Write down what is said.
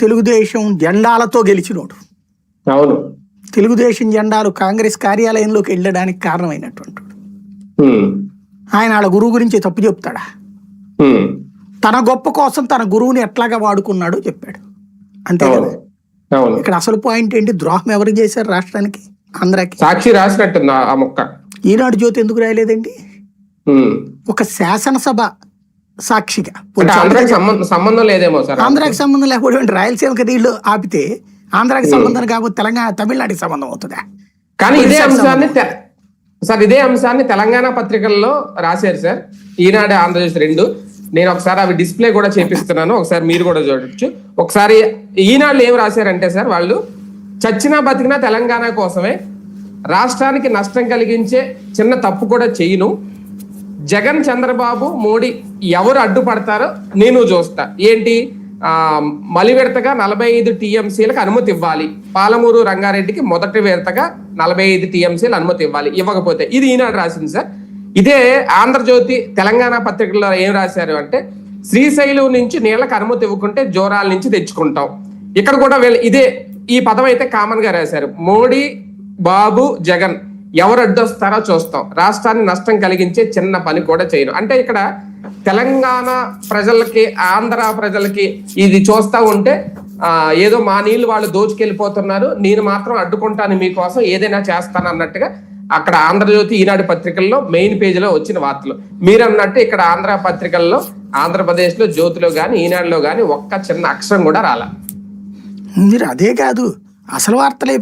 తెలుగుదేశం జెండాలతో గెలిచినోడు. అవును. తెలుగుదేశం జెండాలు కాంగ్రెస్ కార్యాలయంలోకి వెళ్ళడానికి కారణమైనటువంటి ఆయన వాళ్ళ గురువు గురించి తప్పు చెప్తాడా? తన గొప్ప కోసం తన గురువుని ఎట్లాగా వాడుకున్నాడో చెప్పాడు. అంతే కదా? ఇక్కడ అసలు పాయింట్ ఏంటి? ద్రోహం ఎవరు చేశారు రాష్ట్రానికి? ఆంధ్రాకి? సాక్షి మొక్క. ఈనాడు జ్యోతి ఎందుకు రాయలేదండి. ఒక శాసనసభ సాక్షిగా. ఆంధ్రాకి సంబంధం లేదేమో సార్? ఆంధ్రాకి సంబంధం లేకపోతే రాయలసీమకి నీళ్ళు ఆపితే ఆంధ్రాకి సంబంధం కాకపోతే తెలంగాణ తమిళనాడుకి సంబంధం అవుతుందా? కానీ ఇదే అంశాన్ని సార్ ఇదే అంశాన్ని తెలంగాణ పత్రికల్లో రాశారు సార్. ఈనాడు ఆంధ్రప్రదేశ్ రెండు. నేను ఒకసారి అవి డిస్ప్లే కూడా చేపిస్తున్నాను. ఒకసారి మీరు కూడా చూడొచ్చు. ఒకసారి ఈనాడు ఏం రాశారంటే సార్ వాళ్ళు చచ్చినా బతికినా తెలంగాణ కోసమే రాష్ట్రానికి నష్టం కలిగించే చిన్న తప్పు కూడా చేయను. జగన్ చంద్రబాబు మోడీ ఎవరు అడ్డుపడతారో నేను చూస్తా. ఏంటి? ఆ మలి విడతగా నలభై ఐదు టీఎంసీలకు అనుమతి ఇవ్వాలి. పాలమూరు రంగారెడ్డికి మొదటి విడతగా నలభై ఐదు టీఎంసీలు అనుమతి ఇవ్వాలి. ఇవ్వకపోతే ఇది ఈనాడు రాసింది సార్. ఇదే ఆంధ్రజ్యోతి తెలంగాణ పత్రికల్లో ఏం రాశారు అంటే శ్రీశైలం నుంచి నీళ్ళకి అనుమతి ఇవ్వకుంటే జోరాల నుంచి తెచ్చుకుంటాం. ఇక్కడ కూడా వీళ్ళు ఇదే ఈ పదం అయితే కామన్గా రాశారు. మోడీ బాబు జగన్ ఎవరు అడ్డొస్తారో చూస్తాం. రాష్ట్రాన్ని నష్టం కలిగించే చిన్న పని కూడా చేయరు. అంటే ఇక్కడ తెలంగాణ ప్రజలకి ఆంధ్ర ప్రజలకి ఇది చూస్తా ఉంటే ఏదో మా నీళ్ళు వాళ్ళు దోచుకెళ్ళిపోతున్నారు. నేను మాత్రం అడ్డుకుంటాను మీకోసం ఏదైనా చేస్తాను అన్నట్టుగా అక్కడ ఆంధ్రజ్యోతి ఈనాడు పత్రికల్లో మెయిన్ పేజీలో వచ్చిన వార్తలు. మీరు అన్నట్టు ఇక్కడ ఆంధ్ర పత్రికల్లో ఆంధ్రప్రదేశ్లో జ్యోతిలో కానీ ఈనాడులో కానీ ఒక్క చిన్న అక్షరం కూడా రాల. మీరు అదే కాదు అసలు వార్తలే